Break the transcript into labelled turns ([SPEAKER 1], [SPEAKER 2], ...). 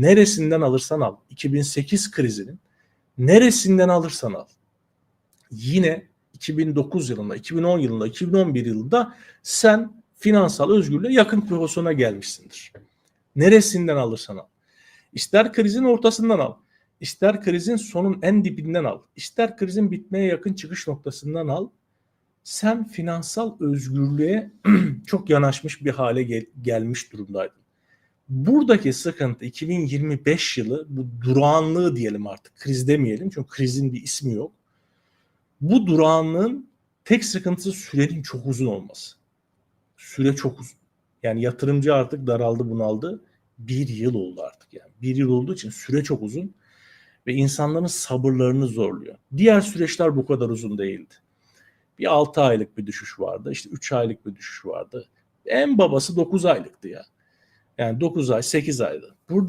[SPEAKER 1] neresinden alırsan al. 2008 krizinin neresinden alırsan al. Yine 2009 yılında, 2010 yılında, 2011 yılında sen finansal özgürlüğe yakın pozisyona gelmişsindir. Neresinden alırsan al. İster krizin ortasından al, ister krizin sonun en dibinden al, ister krizin bitmeye yakın çıkış noktasından al. Sen finansal özgürlüğe çok yanaşmış bir hale gel- gelmiş durumdaydın. Buradaki sıkıntı 2025 yılı bu durağanlığı diyelim artık kriz demeyelim çünkü krizin bir ismi yok. Bu durağanlığın tek sıkıntısı sürenin çok uzun olması. Süre çok uzun. Yani yatırımcı artık daraldı bunaldı. Bir yıl oldu artık yani. Bir yıl olduğu için süre çok uzun ve insanların sabırlarını zorluyor. Diğer süreçler bu kadar uzun değildi. Bir 6 aylık bir düşüş vardı. işte 3 aylık bir düşüş vardı. En babası 9 aylıktı ya. Yani 9 ay, 8 aydı. Burada